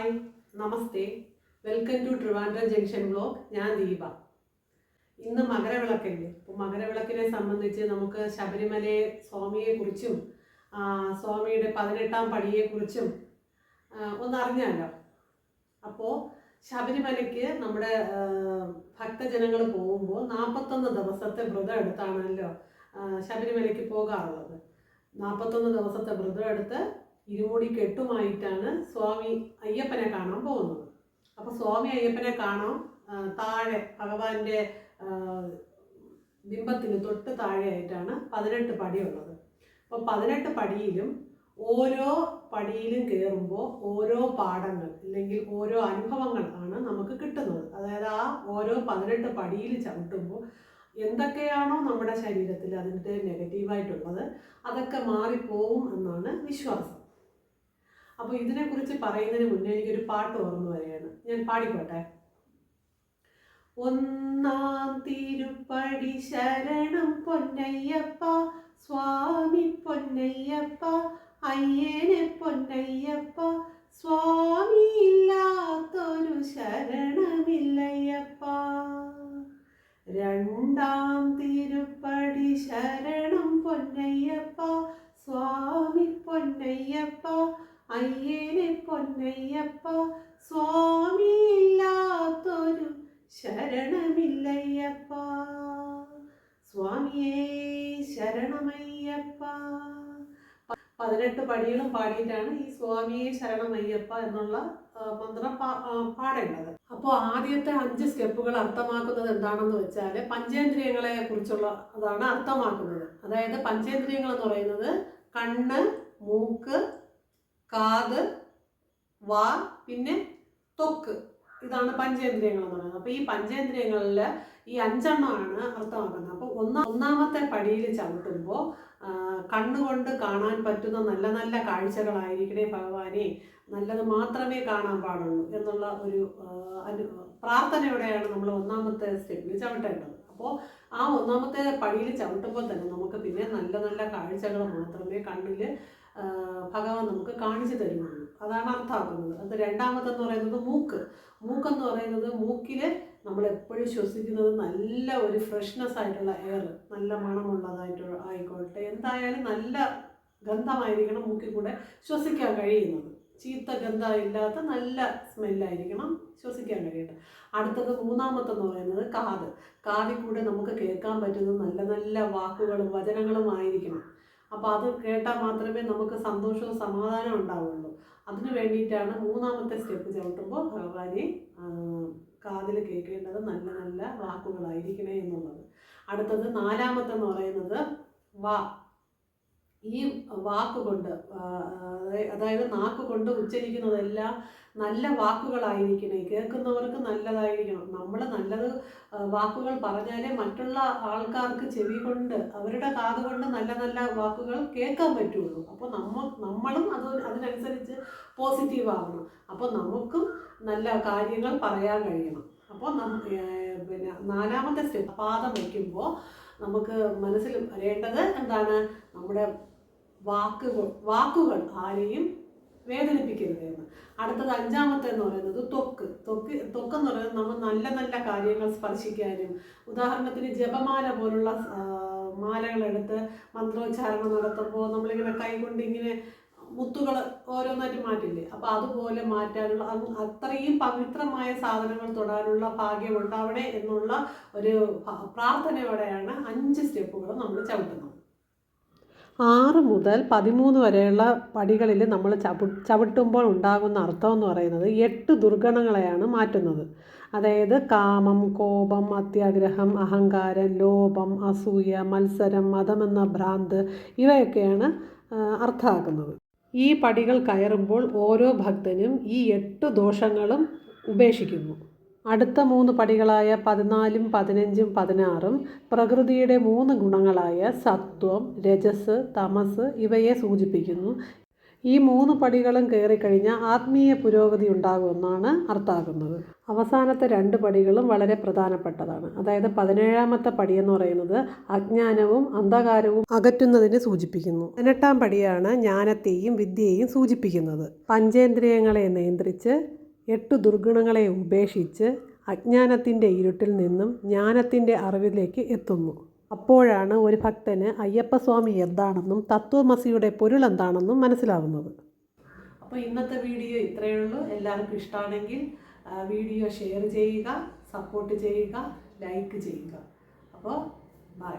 Hi namaste. Welcome to Trivandrum junction blog ഞാൻ ദീപ. ഇന്ന് മകരവിളക്കല്ലേ? അപ്പോൾ മകരവിളക്കിനെ സംബന്ധിച്ച് നമുക്ക് ശബരിമലയെ സ്വാമിയെക്കുറിച്ചും സ്വാമിയുടെ പതിനെട്ടാം പടിയെക്കുറിച്ചും ഒന്ന് അറിഞ്ഞാലോ? അപ്പോൾ ശബരിമലയ്ക്ക് നമ്മുടെ ഭക്തജനങ്ങൾ പോകുമ്പോൾ നാൽപ്പത്തൊന്ന് ദിവസത്തെ വ്രതം എടുത്താണല്ലോ ശബരിമലയ്ക്ക് പോകാറുള്ളത്. നാൽപ്പത്തൊന്ന് ദിവസത്തെ വ്രതം എടുത്ത് ഇരുമുടി കെട്ടുമായിട്ടാണ് സ്വാമി അയ്യപ്പനെ കാണാൻ പോകുന്നത്. അപ്പോൾ സ്വാമി അയ്യപ്പനെ കാണാൻ താഴെ ഭഗവാന്റെ ബിംബത്തിന് തൊട്ട് താഴെയായിട്ടാണ് പതിനെട്ട് പടിയുള്ളത്. അപ്പോൾ പതിനെട്ട് പടിയിലും ഓരോ പടിയിലും കയറുമ്പോൾ ഓരോ പാഠങ്ങൾ അല്ലെങ്കിൽ ഓരോ അനുഭവങ്ങൾ ആണ് നമുക്ക് കിട്ടുന്നത്. അതായത് ആ ഓരോ പതിനെട്ട് പടിയിൽ ചവിട്ടുമ്പോൾ എന്തൊക്കെയാണോ നമ്മുടെ ശരീരത്തിൽ അതിന്റെ നെഗറ്റീവായിട്ടുള്ളത് അതൊക്കെ മാറിപ്പോവും എന്നാണ് വിശ്വാസം. അപ്പോൾ ഇതിനെക്കുറിച്ച് പറയുന്നതിന് മുന്നേ എനിക്കൊരു പാട്ട് ഓർമ്മ വരികയാണ്. ഞാൻ പാടിക്കോട്ടെ? ഒന്നാം തിരുപ്പടി ശരണം പൊന്നയ്യപ്പ സ്വാമി പൊന്നയ്യപ്പ അയ്യനെ പൊന്നയ്യപ്പ സ്വാമി ഇല്ലാത്തൊരു ശരണമില്ലയ്യപ്പ. രണ്ടാം തിരുപ്പടി ശരണം പൊന്നയ്യപ്പ സ്വാമി പൊന്നയ്യപ്പ അയ്യനെ പൊന്നയ്യപ്പ സ്വാമിയില്ലാത്തൊരു ശരണമില്ലയ്യപ്പ. സ്വാമിയേ ശരണമയ്യപ്പ. പതിനെട്ട് പടികളും പാടിയിട്ടാണ് ഈ സ്വാമിയെ ശരണമയ്യപ്പ എന്നുള്ള മന്ത്രം പാടേണ്ടത്. അപ്പോൾ ആദ്യത്തെ അഞ്ച് സ്റ്റെപ്പുകൾ അർത്ഥമാക്കുന്നത് എന്താണെന്ന് വെച്ചാൽ പഞ്ചേന്ദ്രിയങ്ങളെ കുറിച്ചുള്ള അതാണ് അർത്ഥമാക്കുന്നത്. അതായത് പഞ്ചേന്ദ്രിയങ്ങൾ എന്ന് പറയുന്നത് കണ്ണ് മൂക്ക് കാത് വാ പിന്നെ തൊക്ക്. ഇതാണ് പഞ്ചേന്ദ്രിയങ്ങൾ എന്ന് പറയുന്നത്. അപ്പോൾ ഈ പഞ്ചേന്ദ്രിയങ്ങളിൽ ഈ അഞ്ചെണ്ണമാണ് അർത്ഥമാക്കുന്നത്. അപ്പോൾ ഒന്നാ ഒന്നാമത്തെ പടിയിൽ ചവിട്ടുമ്പോൾ കണ്ണുകൊണ്ട് കാണാൻ പറ്റുന്ന നല്ല നല്ല കാഴ്ചകളായിരിക്കണേ ഭഗവാനെ. നല്ലത് മാത്രമേ കാണാൻ പാടുള്ളൂ എന്നുള്ള ഒരു അനു പ്രാർത്ഥനയോടെയാണ് നമ്മൾ ഒന്നാമത്തെ സ്റ്റെപ്പിൽ ചവിട്ടേണ്ടത്. അപ്പോൾ ആ ഒന്നാമത്തെ പടിയിൽ ചവിട്ടുമ്പോൾ തന്നെ നമുക്ക് പിന്നെ നല്ല നല്ല കാഴ്ചകൾ മാത്രമേ കണ്ണിൽ ഭഗവാൻ നമുക്ക് കാണിച്ചു തരുമാണ് അതാണ് അർത്ഥമാക്കുന്നത്. അത് രണ്ടാമത്തെന്ന് പറയുന്നത് മൂക്ക്. മൂക്കെന്ന് പറയുന്നത് മൂക്കിൽ നമ്മൾ എപ്പോഴും ശ്വസിക്കുന്നത് നല്ല ഒരു ഫ്രഷ്നെസ് ആയിട്ടുള്ള എയർ നല്ല മണമുള്ളതായിട്ട് ആയിക്കോട്ടെ. എന്തായാലും നല്ല ഗന്ധമായിരിക്കണം മൂക്കിൽ കൂടെ ശ്വസിക്കാൻ കഴിയുന്നത്. ചീത്ത ഗന്ധമില്ലാത്ത നല്ല സ്മെല്ലായിരിക്കണം ശ്വസിക്കാൻ കഴിയട്ടെ അടുത്തത് മൂന്നാമത്തെന്ന് പറയുന്നത് കാത്. കാതിൽ കൂടെ നമുക്ക് കേൾക്കാൻ പറ്റുന്ന നല്ല നല്ല വാക്കുകളും വചനങ്ങളും ആയിരിക്കണം. അപ്പോൾ അത് കേട്ടാൽ മാത്രമേ നമുക്ക് സന്തോഷവും സമാധാനവും ഉണ്ടാവുള്ളൂ. അതിന് വേണ്ടിയിട്ടാണ് മൂന്നാമത്തെ സ്റ്റെപ്പ് ചവിട്ടുമ്പോൾ ഭഗവാനെ കാതിൽ കേൾക്കേണ്ടത് നല്ല നല്ല വാക്കുകളായിരിക്കണേ എന്നുള്ളത്. അടുത്തത് നാലാമത്തെന്ന് പറയുന്നത് വാ. ഈ വാക്കുകൊണ്ട് അതായത് നാക്കുകൊണ്ട് ഉച്ചരിക്കുന്നതെല്ലാം നല്ല വാക്കുകളായിരിക്കണേ. കേൾക്കുന്നവർക്ക് നല്ലതായിരിക്കണം. നമ്മൾ നല്ലത് വാക്കുകൾ പറഞ്ഞാലേ മറ്റുള്ള ആൾക്കാർക്ക് ചെവി കൊണ്ട് അവരുടെ കാത് കൊണ്ട് നല്ല നല്ല വാക്കുകൾ കേൾക്കാൻ പറ്റുള്ളൂ. അപ്പോൾ നമ്മ നമ്മളും അത് അതിനനുസരിച്ച് പോസിറ്റീവ് ആവണം അപ്പോൾ നമുക്കും നല്ല കാര്യങ്ങൾ പറയാൻ കഴിയണം. അപ്പോൾ പിന്നെ നാലാമത്തെ സ്റ്റെപ്പ് പാദം വയ്ക്കുമ്പോൾ നമുക്ക് മനസ്സിൽ വരേണ്ടത് എന്താണ്? നമ്മുടെ വാക്കുകൾ വാക്കുകൾ ആരെയും വേദനിപ്പിക്കരുത് എന്ന് അടുത്തത് അഞ്ചാമത്തെ എന്ന് പറയുന്നത് ത്വക്ക്. ത്വക്ക് ത്വക്ക് എന്ന് പറയുന്നത് നമ്മൾ നല്ല നല്ല കാര്യങ്ങൾ സ്പർശിക്കാനും ഉദാഹരണത്തിന് ജപമാല പോലുള്ള മാലകളെടുത്ത് മന്ത്രോച്ചാരണം നടത്തുമ്പോൾ നമ്മളിങ്ങനെ കൈകൊണ്ട് ഇങ്ങനെ മുത്തുകൾ ഓരോന്നായിട്ട് മാറ്റില്ലേ? അപ്പോൾ അതുപോലെ മാറ്റാനുള്ള അത്രയും പവിത്രമായ സാധനങ്ങൾ തൊടാനുള്ള ഭാഗ്യമുണ്ടാവണേ എന്നുള്ള ഒരു പ്രാർത്ഥനയോടെയാണ് അഞ്ച് സ്റ്റെപ്പുകൾ നമ്മൾ ചവിട്ടുന്നത്. ആറ് മുതൽ പതിമൂന്ന് വരെയുള്ള പടികളിൽ നമ്മൾ ചവി ചവിട്ടുമ്പോൾ ഉണ്ടാകുന്ന അർത്ഥം എന്ന് പറയുന്നത് എട്ട് ദുർഗണങ്ങളെയാണ് മാറ്റുന്നത്. അതായത് കാമം കോപം അത്യാഗ്രഹം അഹങ്കാരം ലോപം അസൂയ മത്സരം മതമെന്ന ഭ്രാന്ത് ഇവയൊക്കെയാണ് അർത്ഥമാക്കുന്നത്. ഈ പടികൾ കയറുമ്പോൾ ഓരോ ഭക്തനും ഈ എട്ട് ദോഷങ്ങളും ഉപേക്ഷിക്കുന്നു. അടുത്ത മൂന്ന് പടികളായ പതിനാലും പതിനഞ്ചും പതിനാറും പ്രകൃതിയുടെ മൂന്ന് ഗുണങ്ങളായ സത്വം രജസ് തമസ് ഇവയെ സൂചിപ്പിക്കുന്നു. ഈ മൂന്ന് പടികളും കയറിക്കഴിഞ്ഞാൽ ആത്മീയ പുരോഗതി ഉണ്ടാകുമെന്നാണ് അർത്ഥാക്കുന്നത് അവസാനത്തെ രണ്ട് പടികളും വളരെ പ്രധാനപ്പെട്ടതാണ്. അതായത് പതിനേഴാമത്തെ പടി എന്ന് പറയുന്നത് അജ്ഞാനവും അന്ധകാരവും അകറ്റുന്നതിനെ സൂചിപ്പിക്കുന്നു. പതിനെട്ടാം പടിയാണ് ജ്ഞാനത്തെയും വിദ്യയെയും സൂചിപ്പിക്കുന്നത്. പഞ്ചേന്ദ്രിയങ്ങളെ നിയന്ത്രിച്ച് എട്ട് ദുർഗുണങ്ങളെ ഉപേക്ഷിച്ച് അജ്ഞാനത്തിന്റെ ഇരുട്ടിൽ നിന്നും ജ്ഞാനത്തിന്റെ അറിവിലേക്ക് എത്തുന്നു. അപ്പോഴാണ് ഒരു ഭക്തന് അയ്യപ്പസ്വാമി എന്താണെന്നും തത്വമസിയുടെ പൊരുൾ എന്താണെന്നും മനസ്സിലാവുന്നത്. അപ്പോൾ ഇന്നത്തെ വീഡിയോ ഇത്രയേ ഉള്ളൂ. എല്ലാവർക്കും ഇഷ്ടമാണെങ്കിൽ വീഡിയോ ഷെയർ ചെയ്യുക സപ്പോർട്ട് ചെയ്യുക ലൈക്ക് ചെയ്യുക. അപ്പോൾ ബൈ.